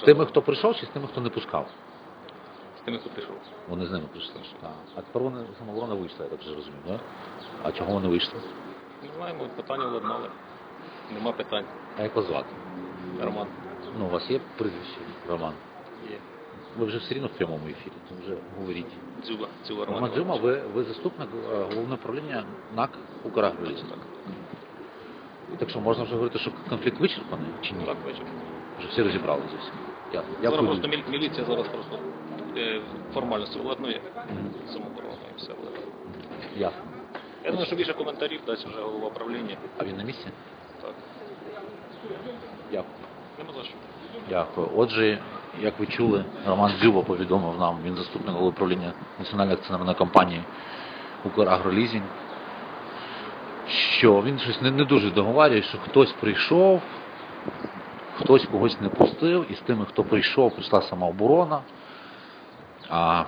З тими, хто прийшов, чи з тими, хто не пускав? З тими, хто прийшов. Вони з ними прийшли. Так. А тепер вони самооборона вийшла, я так вже розумію, так? А чого вони вийшли? Не знаємо, питання владнали. Нема питань. А як вас звати? Роман Ну, у вас є прізвище, Роман? є. Ви вже все рівно в прямому ефірі, то вже говоріть. Дзюба. Дзюба Роман. Роман Іванович. ви, ви заступник е, головного управління НАК Украгролізм. Так, Так що можна вже говорити, що конфлікт вичерпаний чи ні? так, вечір. Вже всі розібралися зовсім. Я, Зараз дякую. просто міль- міліція зараз просто е, формальності владнує самооборону і все буде. Ясно. Я думаю, що більше коментарів дасть вже голова управління. А він на місці? Так. Дякую. Нема за що. Дякую. Отже, як ви чули, Роман Дзюба повідомив нам, він заступник голови управління Національної акціонерної компанії Украгролізінг, що він щось не, не дуже договарює, що хтось прийшов, хтось когось не пустив, і з тими, хто прийшов, прийшла самооборона. А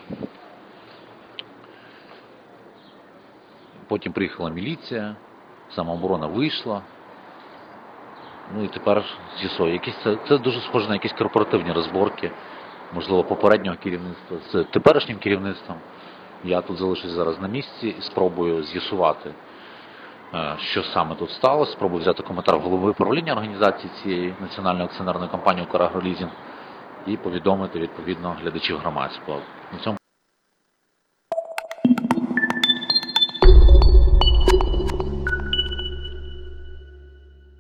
потім приїхала міліція, самооборона вийшла. Ну і тепер з'ясує, якісь це, це дуже схоже на якісь корпоративні розборки, можливо, попереднього керівництва з теперішнім керівництвом. Я тут залишусь зараз на місці і спробую з'ясувати, що саме тут сталося. Спробую взяти коментар голови управління організації цієї національної акціонерної компанії «Украгролізінг» і повідомити відповідно глядачів громадського. На цьому